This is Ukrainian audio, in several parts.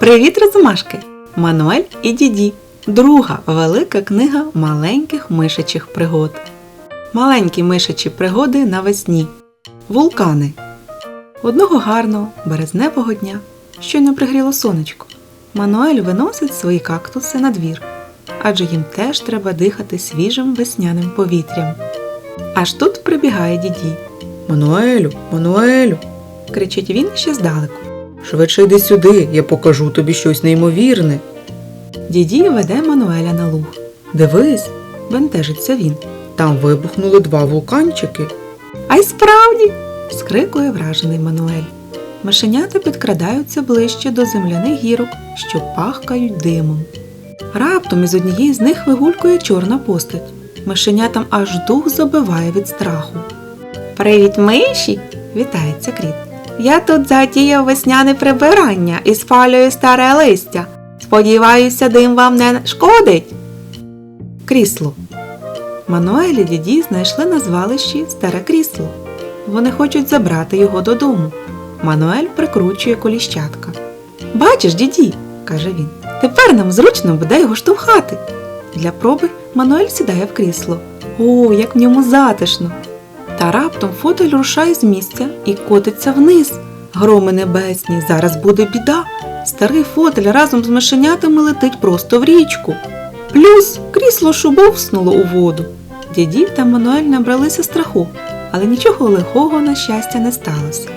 Привіт, розумашки! Мануель і діді. Друга велика книга маленьких мишачих пригод. Маленькі мишачі пригоди навесні. Вулкани. Одного гарного березневого дня, щойно пригріло сонечко, Мануель виносить свої кактуси на двір, адже їм теж треба дихати свіжим весняним повітрям. Аж тут прибігає діді. Мануелю, Мануелю, Кричить він ще здалеку. Швидше йди сюди, я покажу тобі щось неймовірне. Діді веде Мануеля на луг. Дивись, Бентежиться він. там вибухнули два вулканчики. А й справді. скрикує вражений Мануель. Мишенята підкрадаються ближче до земляних гірок, що пахкають димом. Раптом із однієї з них вигулькує чорна постать. Мишенятам аж дух забиває від страху. Привіт, миші! вітається кріт. Я тут затіяв весняне прибирання і спалюю старе листя. Сподіваюся, дим вам не шкодить. Крісло. Мануель і діді знайшли на звалищі старе крісло. Вони хочуть забрати його додому. Мануель прикручує коліщатка. Бачиш, діді, каже він, тепер нам зручно буде його штовхати. Для проби Мануель сідає в крісло. О, як в ньому затишно. Та раптом фотель рушає з місця і котиться вниз. Громи небесні, зараз буде біда. Старий фотель разом з мишенятами летить просто в річку. Плюс крісло шубовснуло у воду. Діді та Мануель набралися страху, але нічого лихого, на щастя, не сталося.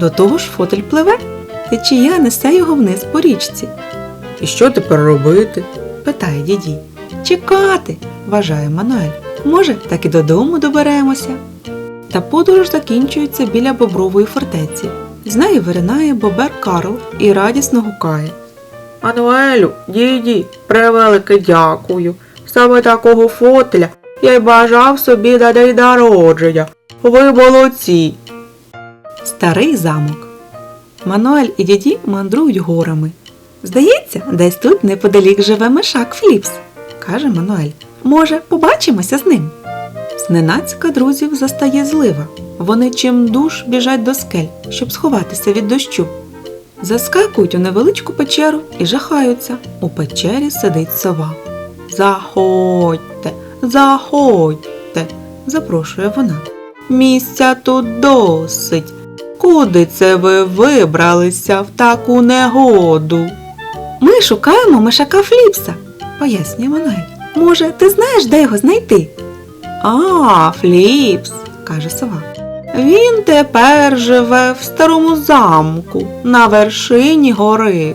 До того ж фотель пливе, течія несе його вниз по річці. І що тепер робити? Питає діді. Чекати, вважає Мануель. Може, так і додому доберемося. Та подорож закінчується біля бобрової фортеці. З неї виринає бобер Карл і радісно гукає. Мануелю, діді, превелике дякую. Саме такого фотеля я й бажав собі на день народження. Ви молодці. Старий замок. Мануель і діді мандрують горами. Здається, десь тут неподалік живе мишак Фліпс, каже Мануель. Може, побачимося з ним. Зненацька друзів застає злива. Вони чим душ біжать до скель, щоб сховатися від дощу. Заскакують у невеличку печеру і жахаються. У печері сидить сова. Заходьте, заходьте, запрошує вона. Місця тут досить. Куди це ви вибралися в таку негоду? Ми шукаємо мишака Фліпса, пояснює Мануель. Може, ти знаєш, де його знайти? А, Фліпс, каже сова. Він тепер живе в старому замку на вершині гори.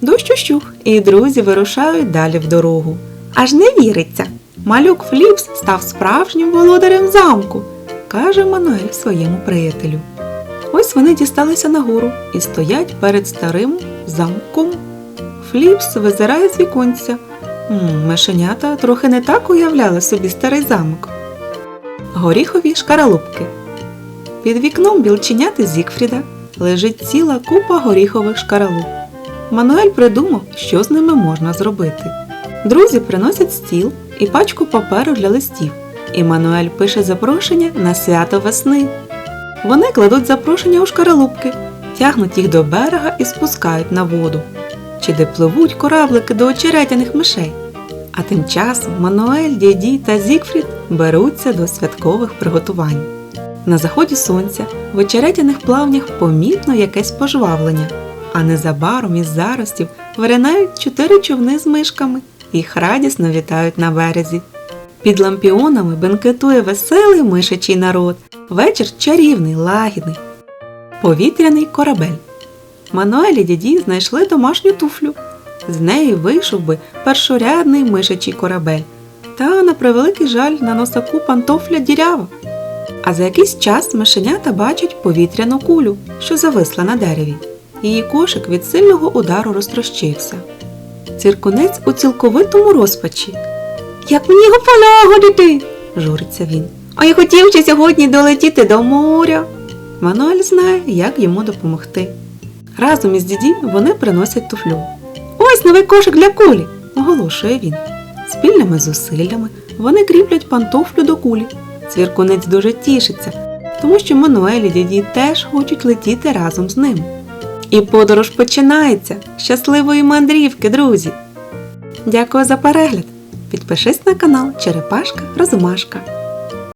Дощ ущух, і друзі вирушають далі в дорогу. Аж не віриться. Малюк Фліпс став справжнім володарем замку, каже Мануель своєму приятелю. Ось вони дісталися на гору і стоять перед старим замком. Фліпс визирає з віконця. М, трохи не так уявляли собі старий замок. Горіхові шкаралупки. Під вікном білченяти Зікфріда лежить ціла купа горіхових шкаралуп. Мануель придумав, що з ними можна зробити. Друзі приносять стіл і пачку паперу для листів. І Мануель пише запрошення на свято весни. Вони кладуть запрошення у шкаралупки, тягнуть їх до берега і спускають на воду. Чи де пливуть кораблики до очеретяних мишей. А тим часом Мануель, Діді та Зікфрід беруться до святкових приготувань. На заході сонця в очеретяних плавнях помітно якесь пожвавлення, а незабаром із заростів виринають чотири човни з мишками. Їх радісно вітають на березі. Під лампіонами бенкетує веселий мишачий народ. Вечір чарівний, лагідний. Повітряний корабель. Мануель і діді знайшли домашню туфлю. З неї вийшов би першорядний мишачий корабель. Та, на превеликий жаль, на носаку пантофля дірява. А за якийсь час мишенята бачать повітряну кулю, що зависла на дереві. Її кошик від сильного удару розтрощився. Циркунець у цілковитому розпачі. Як мені його полагодити? журиться він. А я хотів ще сьогодні долетіти до моря. Мануель знає, як йому допомогти. Разом із діді вони приносять туфлю. Ось новий кошик для кулі, оголошує він. Спільними зусиллями вони кріплять пантофлю до кулі. Цвіркунець дуже тішиться, тому що Мануель і діді теж хочуть летіти разом з ним. І подорож починається. Щасливої мандрівки, друзі! Дякую за перегляд! Підпишись на канал Черепашка Розумашка.